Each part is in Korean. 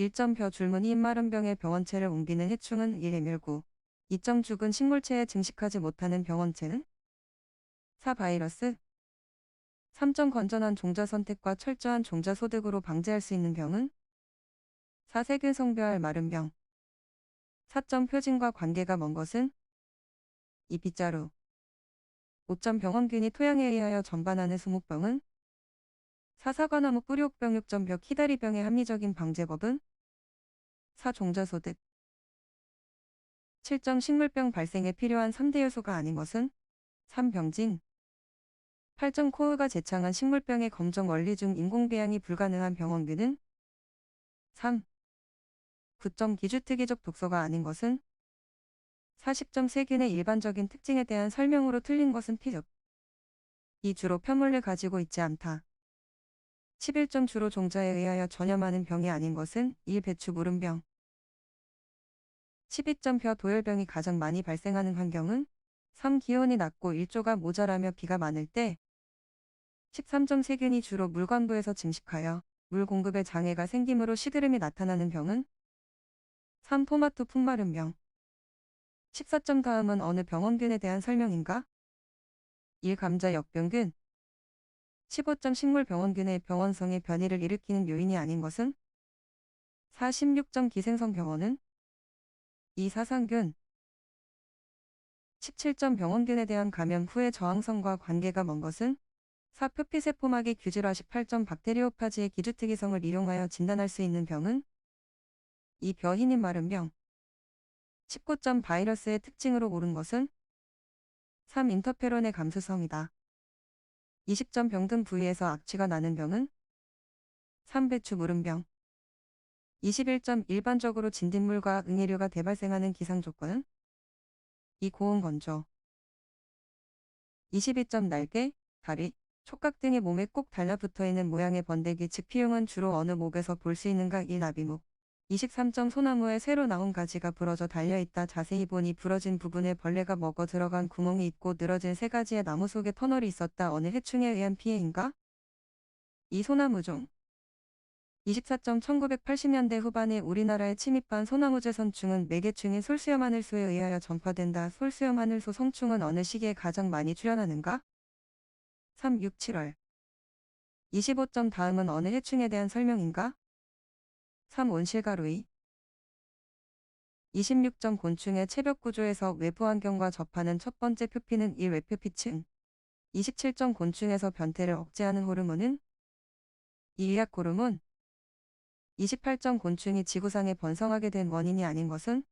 1점표 줄무늬 입마른 병의 병원체를 옮기는 해충은 1해멸구. 2점 죽은 식물체에 증식하지 못하는 병원체는 4. 바이러스 3점 건전한 종자 선택과 철저한 종자 소득으로 방지할 수 있는 병은 4. 세균 성별할 마른 병 4점 표진과 관계가 먼 것은 2. 빗자루 5점 병원균이 토양에 의하여 전반하는 수목병은 4. 사과나무 뿌리옥병 6점 벽 히다리병의 합리적인 방제법은 4. 종자소득 7점 식물병 발생에 필요한 3대 요소가 아닌 것은 3. 병진 8점 코어가 제창한 식물병의 검정 원리 중 인공배양이 불가능한 병원균은 3. 9점 기주특이적 독소가 아닌 것은 40점 세균의 일반적인 특징에 대한 설명으로 틀린 것은 피흡. 이 주로 표물을 가지고 있지 않다. 11점 주로 종자에 의하여 전염하는 병이 아닌 것은 1. 배추 무름병 12점 벼 도열병이 가장 많이 발생하는 환경은 3. 기온이 낮고 일조가 모자라며 비가 많을 때 13점 세균이 주로 물관부에서 증식하여 물 공급에 장애가 생김으로 시드름이 나타나는 병은 3. 토마토 풍마름병 14점 다음은 어느 병원균에 대한 설명인가? 1. 감자 역병균 15점 식물 병원균의 병원성의 변이를 일으키는 요인이 아닌 것은 4. 16점 기생성 병원은 2. 사상균 17점 병원균에 대한 감염 후의 저항성과 관계가 먼 것은 4. 표피세포막의 규질화 18점 박테리오파지의 기주특이성을 이용하여 진단할 수 있는 병은 2. 벼흰인 마른병 19점 바이러스의 특징으로 옳은 것은 3. 인터페론의 감수성이다. 20점 병든 부위에서 악취가 나는 병은 3. 배추 무름병 21점 일반적으로 진딧물과 응애류가 대발생하는 기상 조건은 2. 고온 건조 22점 날개, 다리, 촉각 등의 몸에 꼭 달라붙어 있는 모양의 번데기 즉 피용은 주로 어느 목에서 볼 수 있는가 1. 나비목 23점 소나무에 새로 나온 가지가 부러져 달려있다 자세히 보니 부러진 부분에 벌레가 먹어 들어간 구멍이 있고 늘어진 세 가지의 나무 속에 터널이 있었다 어느 해충에 의한 피해인가? 이 소나무 종 24점 1980년대 후반에 우리나라에 침입한 소나무제 선충은 매개충인 솔수염 하늘소에 의하여 전파된다. 솔수염 하늘소 성충은 어느 시기에 가장 많이 출현하는가? 3. 6. 7월 25점 다음은 어느 해충에 대한 설명인가? 3. 온실가루이 26점 곤충의 체벽 구조에서 외부 환경과 접하는 첫 번째 표피는 1. 외표피층 27점 곤충에서 변태를 억제하는 호르몬은 2. 약 호르몬 28점 곤충이 지구상에 번성하게 된 원인이 아닌 것은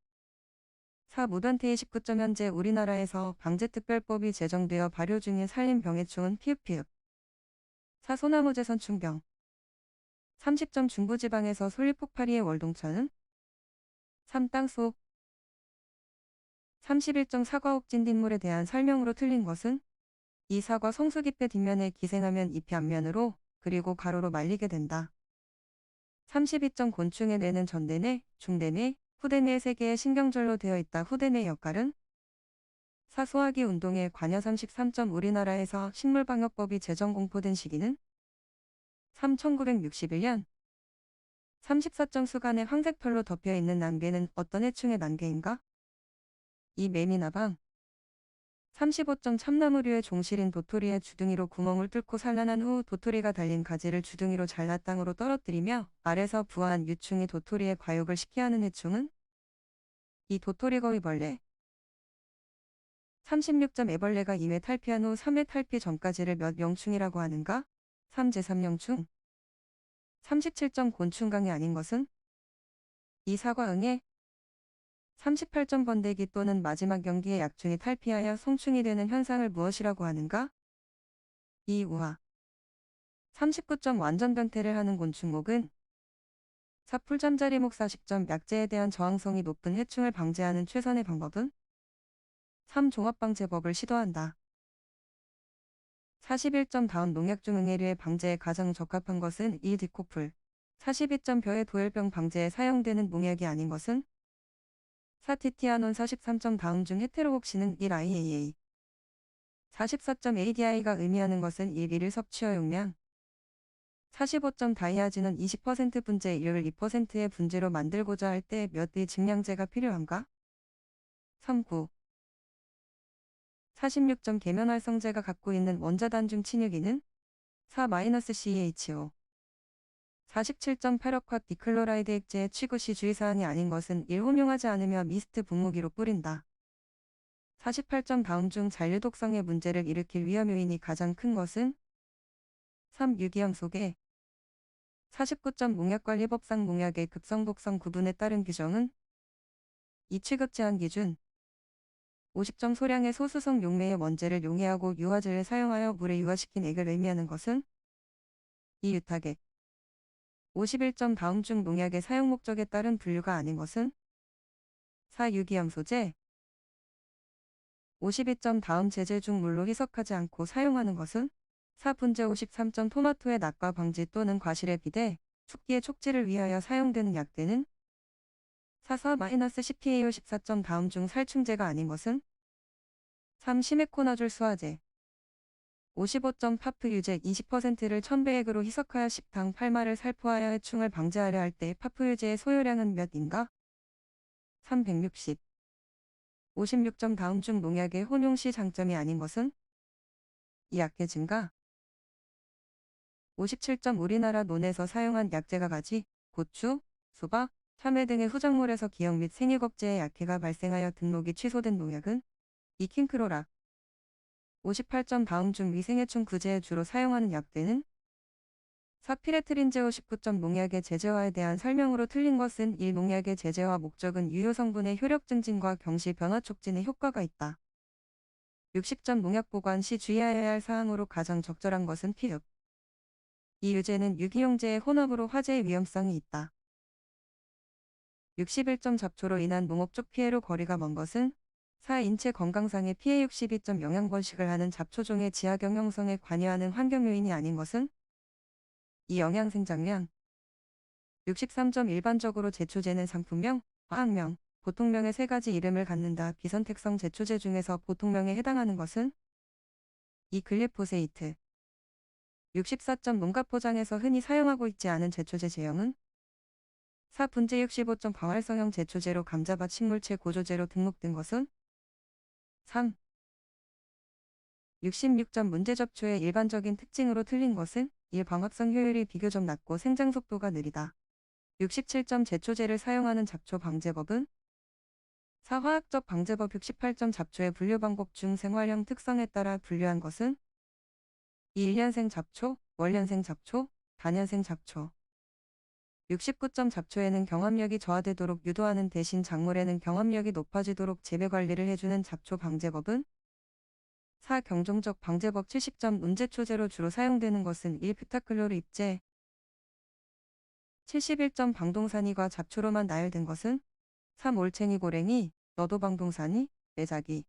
4. 무변태의 19점 현재 우리나라에서 방제특별법이 제정되어 발효 중인 산림병해충은 피읍피읍 4. 소나무제 선충병 30점 중부지방에서 솔잎폭발이의 월동천은 3. 땅 속 31점 사과옥 진딧물에 대한 설명으로 틀린 것은 이 사과 성수깃배 뒷면에 기생하면 잎이 앞면으로 그리고 가로로 말리게 된다. 32점 곤충의 뇌는 전대뇌, 중대뇌, 후대뇌 세 개의 신경절로 되어 있다. 후대뇌 역할은 사소하기 운동에 관여 33점 우리나라에서 식물방역법이 제정 공포된 시기는 3. 1961년 34점 수간의 황색털로 덮여 있는 난개는 어떤 해충의 난개인가? 이 매미나방 35점 참나무류의 종실인 도토리의 주둥이로 구멍을 뚫고 산란한 후 도토리가 달린 가지를 주둥이로 잘라 땅으로 떨어뜨리며 아래서 부화한 유충이 도토리의 과육을 식게 하는 해충은 이 도토리거위 벌레 36점 애벌레가 2회 탈피한 후 3회 탈피 전까지를 몇 명충이라고 하는가? 3 제3명충 37점 곤충강이 아닌 것은 이 사과응에 38점 번데기 또는 마지막 경기의 약충이 탈피하여 성충이 되는 현상을 무엇이라고 하는가? 이 우화 39점 완전 변태를 하는 곤충목은 사풀 잠자리목 40점 약재에 대한 저항성이 높은 해충을 방제하는 최선의 방법은 3. 종합방제법을 시도한다. 41점 다음 농약 중 응애류의 방제에 가장 적합한 것은 이 디코풀 42점 벼의 도열병 방제에 사용되는 농약이 아닌 것은 사티티아논 43점 다음 중 헤테로옥시는 1IAA 44점 ADI가 의미하는 것은 1일을 섭취어 용량 45점 다이아진은 20% 분자율을 2%의 분재로 만들고자 할 때 몇 의 증량제가 필요한가? 39. 46점 계면활성제가 갖고 있는 원자단 중 친유기는 4-CH5 47점 페럭화 디클로라이드 액제의 취구 시 주의사항이 아닌 것은 1. 혼용하지 않으며 미스트 분무기로 뿌린다. 48점 다음 중 잔류 독성의 문제를 일으킬 위험 요인이 가장 큰 것은 3. 유기형 속에 49점 농약관리법상 농약의 급성 독성 구분에 따른 규정은 2. 취급 제한 기준 50점 소량의 소수성 용매의 원재를 용해하고 유화제를 사용하여 물에 유화시킨 액을 의미하는 것은 이 유탁액 51점 다음 중 농약의 사용 목적에 따른 분류가 아닌 것은 4. 유기염 소재 52점 다음 제재 중 물로 희석하지 않고 사용하는 것은 4. 분재 53점 토마토의 낙과 방지 또는 과실의 비대, 숙기의 촉지를 위하여 사용되는 약대는 4. 4-10PAO 14점 다음 중 살충제가 아닌 것은 3. 시메코나졸 수화제 55점 파프 유제 20%를 1000배액으로 희석하여 10당 8마를 살포하여 해충을 방지하려 할 때 파프 유제의 소요량은 몇인가? 360 56점 다음 중 농약의 혼용 시 장점이 아닌 것은 이 약의 증가 57점 우리나라 논에서 사용한 약재가 가지, 고추, 수박, 참외 등의 후작물에서 기형 및 생일 겁제의 약해가 발생하여 등록이 취소된 농약은 이킹크로락 58점 다음 중 위생해충 구제에 주로 사용하는 약대는 사피레트린제 59점 농약의 제재화에 대한 설명으로 틀린 것은 이 농약의 제재화 목적은 유효 성분의 효력 증진과 경시 변화 촉진에 효과가 있다. 60점 농약 보관 시 주의해야 할 사항으로 가장 적절한 것은 피흡. 이 유제는 유기용제의 혼합으로 화재의 위험성이 있다. 61점 잡초로 인한 농업적 피해로 거리가 먼 것은 4. 인체 건강상의 피해 62점 영양번식을 하는 잡초종의 지하경 형성에 관여하는 환경 요인이 아닌 것은 이 영양 생장량 63점 일반적으로 제초제는 상품명, 화학명, 보통명의 세 가지 이름을 갖는다. 비선택성 제초제 중에서 보통명에 해당하는 것은 이 글리포세이트 64점 농가 포장에서 흔히 사용하고 있지 않은 제초제 제형은 4. 분재 65점 광활성형 제초제로 감자밭 식물체 고조제로 등록된 것은 3. 66점 문제 접초의 일반적인 특징으로 틀린 것은 1. 방합성 효율이 비교적 낮고 생장 속도가 느리다. 67점 제초제를 사용하는 잡초 방제법은 4. 화학적 방제법 68점 잡초의 분류 방법 중 생활형 특성에 따라 분류한 것은 2. 1년생 잡초, 월년생 잡초, 단년생 잡초 69점 잡초에는 경합력이 저하되도록 유도하는 대신 작물에는 경합력이 높아지도록 재배 관리를 해주는 잡초 방제법은 4. 경종적 방제법 70점 문제초제로 주로 사용되는 것은 1. 퓨타클로르 입제 71점 방동산이과 잡초로만 나열된 것은 3. 올챙이 고랭이, 너도 방동산이, 매작이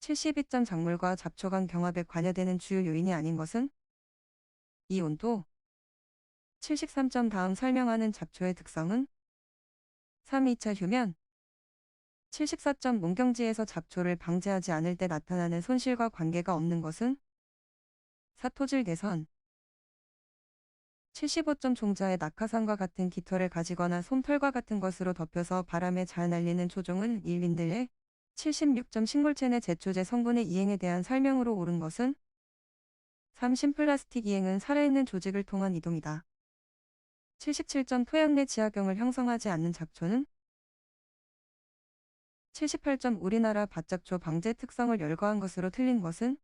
72점 작물과 잡초 간 경합에 관여되는 주요 요인이 아닌 것은 2. 온도 73점 다음 설명하는 잡초의 특성은 3. 2차 휴면 74점 농경지에서 잡초를 방제하지 않을 때 나타나는 손실과 관계가 없는 것은 사토질 개선 75점 종자의 낙하산과 같은 깃털을 가지거나 솜털과 같은 것으로 덮여서 바람에 잘 날리는 초종은 일윈들레 76점 식물체 내 제초제 성분의 이행에 대한 설명으로 옳은 것은 3. 심 플라스틱 이행은 살아있는 조직을 통한 이동이다. 77점 토양 내 지하경을 형성하지 않는 잡초는 78점 우리나라 밭잡초 방제 특성을 열거한 것으로 틀린 것은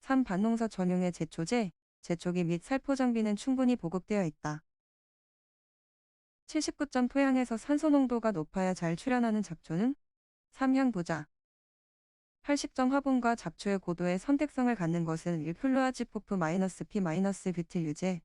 3. 밭농사 전용의 제초제, 제초기 및 살포 장비는 충분히 보급되어 있다. 79점 토양에서 산소 농도가 높아야 잘 출현하는 잡초는 3. 향 부자 80점 화분과 잡초의 고도의 선택성을 갖는 것은 1플루아지포프-P- 뷰틸 유제